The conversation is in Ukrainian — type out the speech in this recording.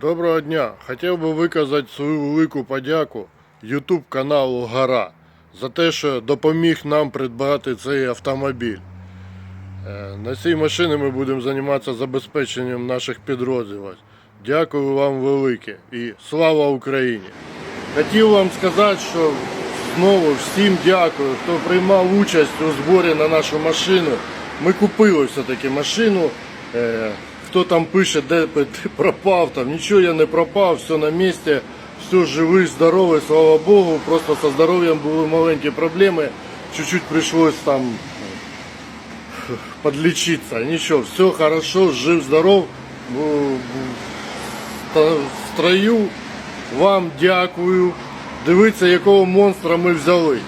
Доброго дня! Хотів би виказати свою велику подяку YouTube каналу Гора за те, що допоміг нам придбати цей автомобіль. Е, На цій машині ми будемо займатися забезпеченням наших підрозділів. Дякую вам велике і слава Україні! Хотів вам сказати, що знову всім дякую, хто приймав участь у зборі на нашу машину. Ми купили все-таки машину. Хто там пише, де ти пропав, там нічого я не пропав, все на місці, все живий, здоровий, слава Богу. Просто зі здоров'ям були маленькі проблеми. Чуть-чуть прийшлось там подлечиться. Нічого, все хорошо, жив, здоров. В строю. Вам дякую. Дивіться, якого монстра ми взяли.